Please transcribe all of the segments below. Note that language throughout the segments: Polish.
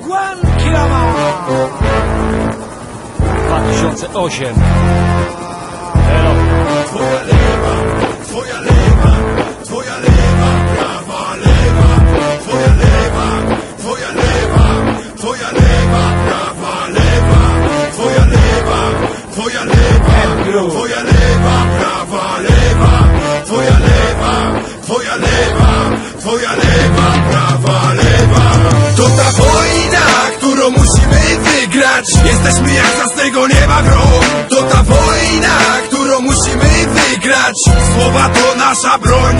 Kilama! 2008 Elo Jesteśmy jak za z tego nieba grom. To ta wojna, którą musimy wygrać. Słowa to nasza broń.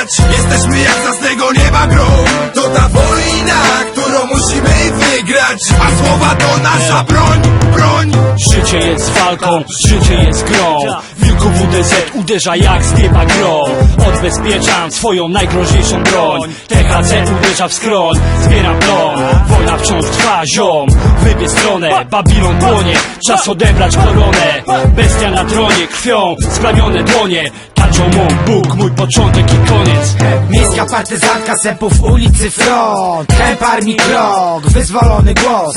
Jesteśmy jak za z tego nieba grom. To ta wojna, którą musimy wygrać. A słowa to nasza broń, broń. Życie jest walką, życie jest grą. Wilku WDZ uderza jak z nieba grom Odbezpieczam swoją najgroźniejszą broń. THC uderza w skroń, zbieram plon Wojna wciąż trwa, ziom. Wybierz stronę, Babilon płonie Czas odebrać koronę. Bestia na tronie, krwią splamione dłonie Tarczą mą Bóg, mój początek i koniec. Miejska partyzantka sępów ulicy front. Chęp armii krok, wyzwolony głos.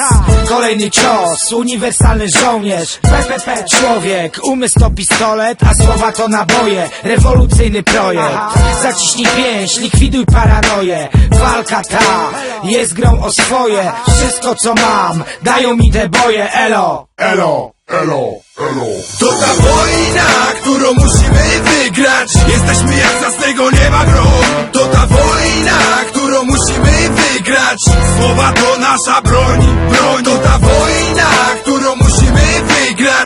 Kolejny cios, uniwersalny żołnierz. PPP człowiek, umysł to pistolet A słowa to naboje, rewolucyjny projekt. Zaciśnij pięść, likwiduj paranoję. Walka ta jest grą o swoje. Wszystko co mam, dają mi te boje. Elo Elo, elo, elo. To ta wojna, którą musimy wygrać. Jesteśmy jak za z tego nieba grom. To ta wojna, którą musimy wygrać. Słowa to nasza broń, broń. To ta